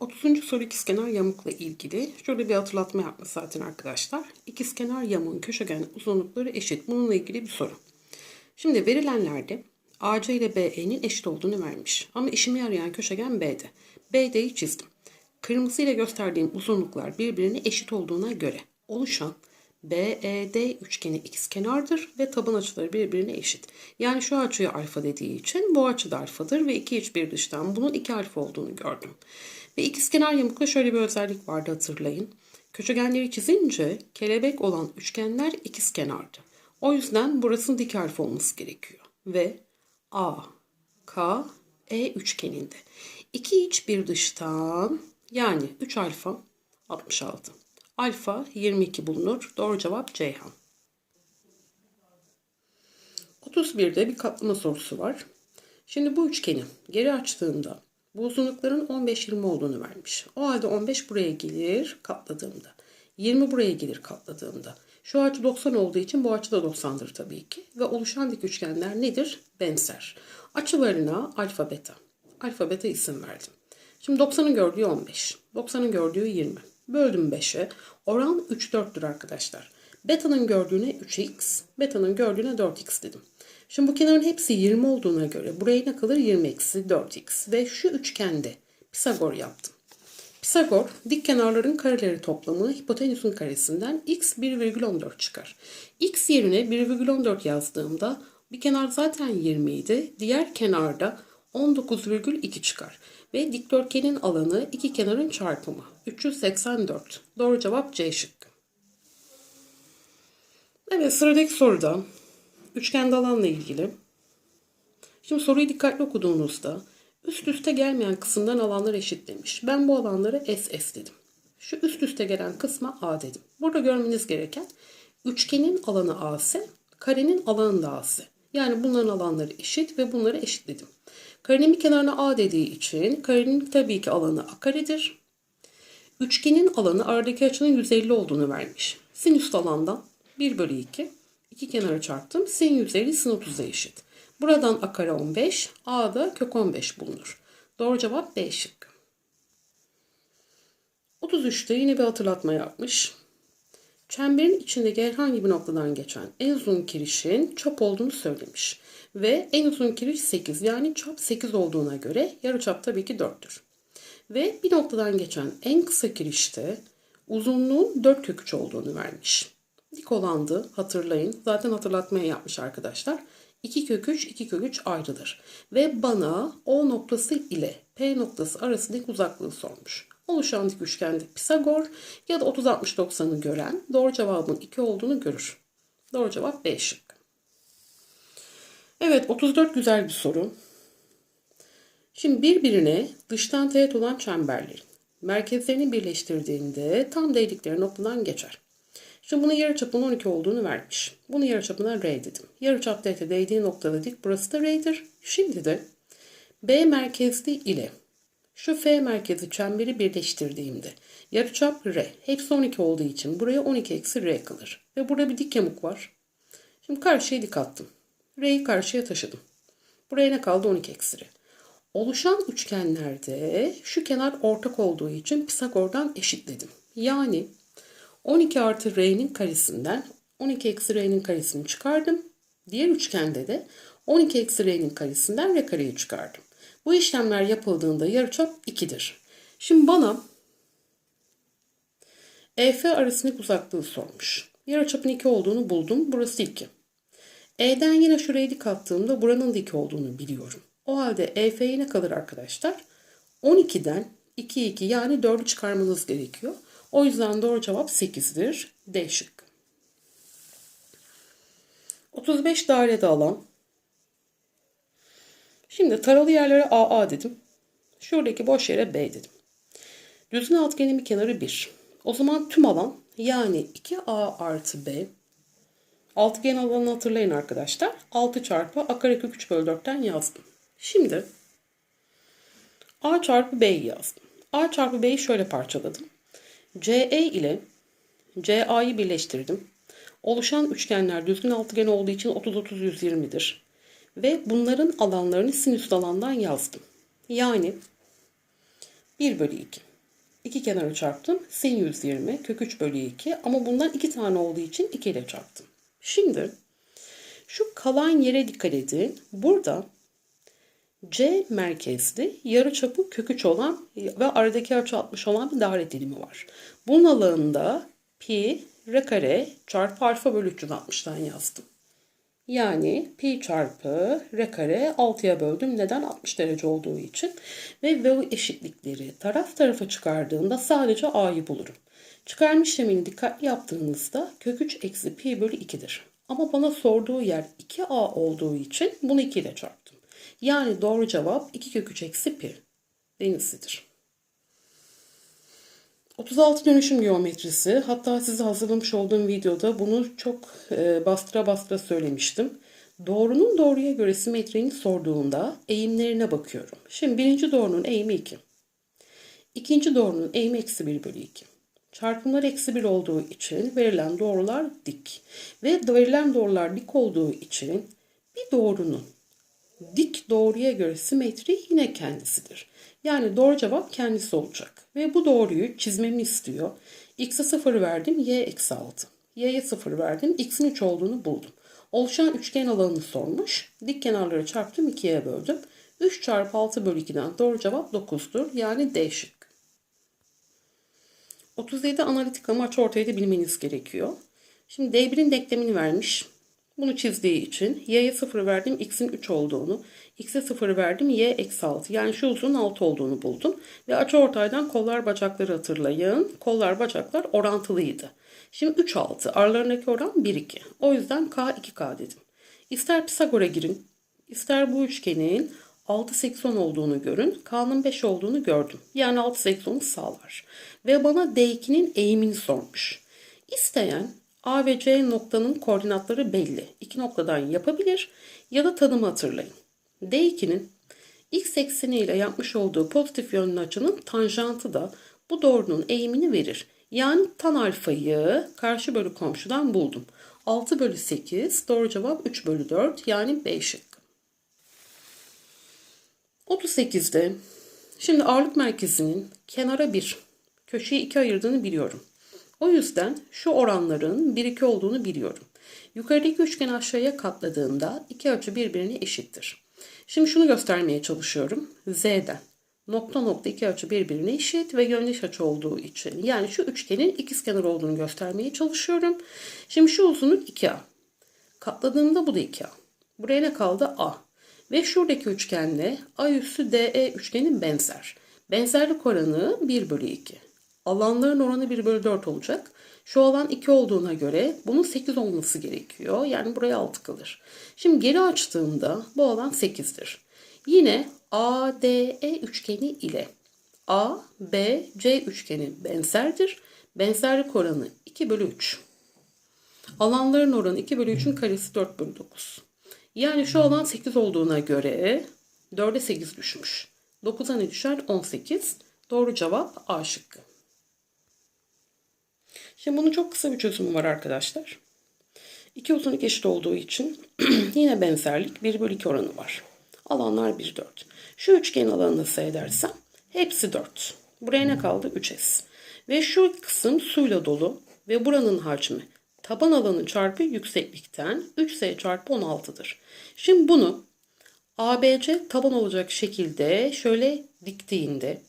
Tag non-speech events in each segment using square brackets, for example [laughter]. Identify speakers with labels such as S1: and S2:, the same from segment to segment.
S1: 30. soru ikizkenar yamukla ilgili. Şöyle bir hatırlatma yapmış zaten arkadaşlar. İkizkenar yamuğun köşegen uzunlukları eşit. Bununla ilgili bir soru. Şimdi verilenlerde AC ile BE'nin eşit olduğunu vermiş. Ama işime yarayan köşegen B'de. BD'yi çizdim. Kırmızı ile gösterdiğim uzunluklar birbirine eşit olduğuna göre oluşan BED üçgeni ikizkenardır ve taban açıları birbirine eşit. Yani şu açıya alfa dediği için bu açı da alfadır ve iki iç bir dıştan bunun iki alfa olduğunu gördüm. Ve ikizkenar yamukta şöyle bir özellik vardı hatırlayın. Köşegenleri çizince kelebek olan üçgenler ikizkenardı. O yüzden burasının dik alfa olması gerekiyor. Ve A, K, E üçgeninde. iki iç bir dıştan yani 3 alfa 66. Alfa 22 bulunur. Doğru cevap Ceyhan. 31'de bir katlama sorusu var. Şimdi bu üçgeni geri açtığımda bu uzunlukların 15-20 olduğunu vermiş. O halde 15 buraya gelir katladığımda. 20 buraya gelir katladığımda. Şu açı 90 olduğu için bu açı da 90'dır tabii ki. Ve oluşan dik üçgenler nedir? Benzer. Açılarına alfa beta. Alfa beta isim verdim. Şimdi 90'ın gördüğü 15. 90'ın gördüğü 20. Böldüm 5'e. Oran 3 4'tür arkadaşlar. Beta'nın gördüğüne 3x, beta'nın gördüğüne 4x dedim. Şimdi bu kenarın hepsi 20 olduğuna göre buraya ne kalır? 20 eksi 4x. Ve şu üçgende Pisagor yaptım. Pisagor dik kenarların kareleri toplamı hipotenüsün karesinden x 1,14 çıkar. x yerine 1,14 yazdığımda bir kenar zaten 20 idi. Diğer kenarda 19,2 çıkar. Ve dikdörtgenin alanı iki kenarın çarpımı. 384. Doğru cevap C şıkkı. Evet sıradaki soruda üçgende alanla ilgili. Şimdi soruyu dikkatli okuduğunuzda üst üste gelmeyen kısımdan alanlar eşit demiş. Ben bu alanları S S dedim. Şu üst üste gelen kısma A dedim. Burada görmeniz gereken üçgenin alanı AS, karenin alanı da AS. Yani bunların alanları eşit ve bunları eşitledim. Karenin bir kenarına A dediği için karenin tabii ki alanı A karedir. Üçgenin alanı aradaki açının 150 olduğunu vermiş. Sinüs alandan 1 bölü 2. İki kenara çarptım. Sin 150 sin 30'a eşit. Buradan A kare 15. A da kök 15 bulunur. Doğru cevap B şıkkı. 33'te yine bir hatırlatma yapmış. Çemberin içindeki herhangi bir noktadan geçen en uzun kirişin çap olduğunu söylemiş. Ve en uzun kiriş 8 yani çap 8 olduğuna göre yarıçap tabii ki 4'tür. Ve bir noktadan geçen en kısa kirişte uzunluğun 4 kök 3 olduğunu vermiş. Dik olandı hatırlayın. Zaten hatırlatmaya yapmış arkadaşlar. 2 kök 3, 2 kök 3 ayrıdır. Ve bana O noktası ile P noktası arasındaki uzaklığı sormuş. Oluşan dik üçgende Pisagor ya da 30-60-90'ı gören doğru cevabın 2 olduğunu görür. Doğru cevap B şık. Evet 34 güzel bir soru. Şimdi birbirine dıştan teğet olan çemberlerin merkezlerini birleştirdiğinde tam değdikleri noktadan geçer. Şimdi bunun yarıçapının 12 olduğunu vermiş. Bunu yarıçapına R dedim. Yarıçap teğete değdiği noktada dik burası da R'dir. Şimdi de B merkezli ile şu F merkezi çemberi birleştirdiğimde yarıçap R hepsi 12 olduğu için buraya 12 eksi R kalır. Ve burada bir dik yamuk var. Şimdi karşıya dik attım. R'yi karşıya taşıdım. Buraya ne kaldı? 12 eksi R. Oluşan üçgenlerde şu kenar ortak olduğu için Pisagor'dan eşitledim. Yani 12 artı R'nin karesinden 12 eksi R'nin karesini çıkardım. Diğer üçgende de 12 eksi R'nin karesinden R kareyi çıkardım. Bu işlemler yapıldığında yarıçap 2'dir. Şimdi bana EF arasındaki uzaklığı sormuş. Yarıçapın 2 olduğunu buldum. Burası 2. E'den yine şuraya dik attığımda buranın dik olduğunu biliyorum. O halde EF'ye ne kalır arkadaşlar? 12'den 2 2 yani 4'ü çıkarmanız gerekiyor. O yüzden doğru cevap 8'dir. D şıkkı. 35 dairede alan. Şimdi taralı yerlere AA dedim. Şuradaki boş yere B dedim. Düzgün altıgenin bir kenarı 1. O zaman tüm alan yani 2A artı B Altıgen alanını hatırlayın arkadaşlar. 6 çarpı a kare kök 3 bölü 4'ten yazdım. Şimdi a çarpı b'yi yazdım. a çarpı b'yi şöyle parçaladım. CE ile CA'yı birleştirdim. Oluşan üçgenler düzgün altıgen olduğu için 30-30-120'dir. Ve bunların alanlarını sinüs alandan yazdım. Yani 1 bölü 2. İki kenarı çarptım. Sin 120 kök 3 bölü 2 ama bundan iki tane olduğu için 2 ile çarptım. Şimdi şu kalan yere dikkat edin. Burada C merkezli yarıçapı kök 3 olan ve aradaki açı 60 olan bir daire dilimi var. Bunun alanında pi r kare çarpı alfa bölü 360'dan yazdım. Yani pi çarpı r kare 6'ya böldüm. Neden? 60 derece olduğu için. Ve bu eşitlikleri taraf tarafa çıkardığımda sadece a'yı bulurum. Çıkarma işlemini dikkatli yaptığınızda kök 3 eksi pi bölü 2'dir. Ama bana sorduğu yer 2a olduğu için bunu 2 ile çarptım. Yani doğru cevap 2 kök 3 eksi pi denizlidir. 36 dönüşüm geometrisi. Hatta size hazırlamış olduğum videoda bunu çok e, bastıra bastıra söylemiştim. Doğrunun doğruya göre simetriğini sorduğunda eğimlerine bakıyorum. Şimdi birinci doğrunun eğimi 2. İkinci doğrunun eğimi eksi 1 bölü 2. Çarpımlar eksi 1 olduğu için verilen doğrular dik. Ve verilen doğrular dik olduğu için bir doğrunun dik doğruya göre simetri yine kendisidir. Yani doğru cevap kendisi olacak. Ve bu doğruyu çizmemi istiyor. X'e 0 verdim, Y eksi 6. Y'ye 0 verdim, X'in 3 olduğunu buldum. Oluşan üçgen alanını sormuş. Dik kenarları çarptım, 2'ye böldüm. 3 çarpı 6 bölü 2'den doğru cevap 9'dur. Yani D şık. 37 analitik amaç ortaya da bilmeniz gerekiyor. Şimdi D1'in denklemini vermiş. Bunu çizdiği için y'ye 0 verdim x'in 3 olduğunu, x'e 0 verdim y eksi 6. Yani şu uzun 6 olduğunu buldum. Ve açı ortaydan kollar bacakları hatırlayın. Kollar bacaklar orantılıydı. Şimdi 3 6 aralarındaki oran 1 2. O yüzden k 2k dedim. İster Pisagor'a girin, ister bu üçgenin 6 8 10 olduğunu görün. K'nın 5 olduğunu gördüm. Yani 6 8 10'u sağlar. Ve bana D2'nin eğimini sormuş. İsteyen A ve C noktanın koordinatları belli. İki noktadan yapabilir ya da tanımı hatırlayın. D2'nin x ekseni ile yapmış olduğu pozitif yönlü açının tanjantı da bu doğrunun eğimini verir. Yani tan alfayı karşı bölü komşudan buldum. 6 bölü 8 doğru cevap 3 bölü 4 yani B şıkkı. 38'de şimdi ağırlık merkezinin kenara 1, köşeyi 2 ayırdığını biliyorum. O yüzden şu oranların 1-2 olduğunu biliyorum. Yukarıdaki üçgen aşağıya katladığında iki açı birbirine eşittir. Şimdi şunu göstermeye çalışıyorum. Z'den nokta nokta iki açı birbirine eşit ve yöndeş açı olduğu için. Yani şu üçgenin ikizkenar olduğunu göstermeye çalışıyorum. Şimdi şu uzunluk 2A. Katladığımda bu da 2A. Buraya ne kaldı? A. Ve şuradaki üçgenle A üssü DE üçgenin benzer. Benzerlik oranı 1 bölü 2. Alanların oranı 1 bölü 4 olacak. Şu alan 2 olduğuna göre bunun 8 olması gerekiyor. Yani buraya 6 kalır. Şimdi geri açtığımda bu alan 8'dir. Yine ADE üçgeni ile ABC üçgeni benzerdir. Benzerlik oranı 2 bölü 3. Alanların oranı 2 bölü 3'ün karesi 4 bölü 9. Yani şu alan 8 olduğuna göre 4'e 8 düşmüş. 9'a ne düşer? 18. Doğru cevap A şıkkı. Şimdi bunun çok kısa bir çözümü var arkadaşlar. İki uzunluk eşit olduğu için [clears throat] yine benzerlik 1 bölü 2 oranı var. Alanlar 1, 4. Şu üçgen alanını seyredersem hepsi 4. Buraya ne kaldı? 3S. Ve şu kısım suyla dolu ve buranın hacmi taban alanı çarpı yükseklikten 3S çarpı 16'dır. Şimdi bunu ABC taban olacak şekilde şöyle diktiğinde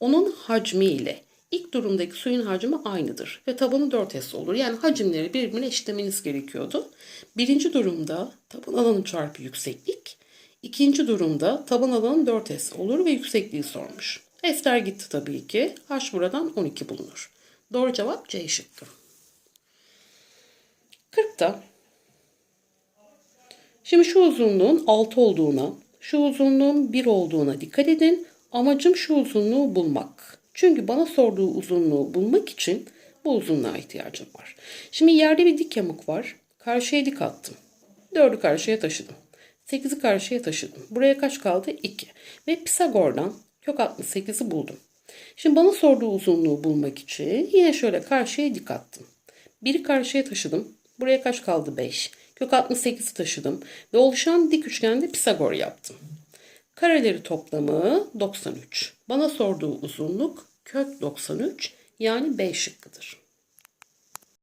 S1: onun hacmi ile İlk durumdaki suyun hacmi aynıdır ve tabanı 4S olur. Yani hacimleri birbirine eşitlemeniz gerekiyordu. Birinci durumda taban alanı çarpı yükseklik. İkinci durumda taban alanı 4S olur ve yüksekliği sormuş. S'ler gitti tabii ki. H buradan 12 bulunur. Doğru cevap C şıkkı. 40'ta Şimdi şu uzunluğun 6 olduğuna, şu uzunluğun 1 olduğuna dikkat edin. Amacım şu uzunluğu bulmak. Çünkü bana sorduğu uzunluğu bulmak için bu uzunluğa ihtiyacım var. Şimdi yerde bir dik yamuk var. Karşıya dik attım. 4'ü karşıya taşıdım. 8'i karşıya taşıdım. Buraya kaç kaldı? 2. Ve Pisagor'dan kök 68'i buldum. Şimdi bana sorduğu uzunluğu bulmak için yine şöyle karşıya dik attım. 1'i karşıya taşıdım. Buraya kaç kaldı? 5. Kök 68'i taşıdım. Ve oluşan dik üçgende Pisagor yaptım. Kareleri toplamı 93. Bana sorduğu uzunluk kök 93 yani B şıkkıdır.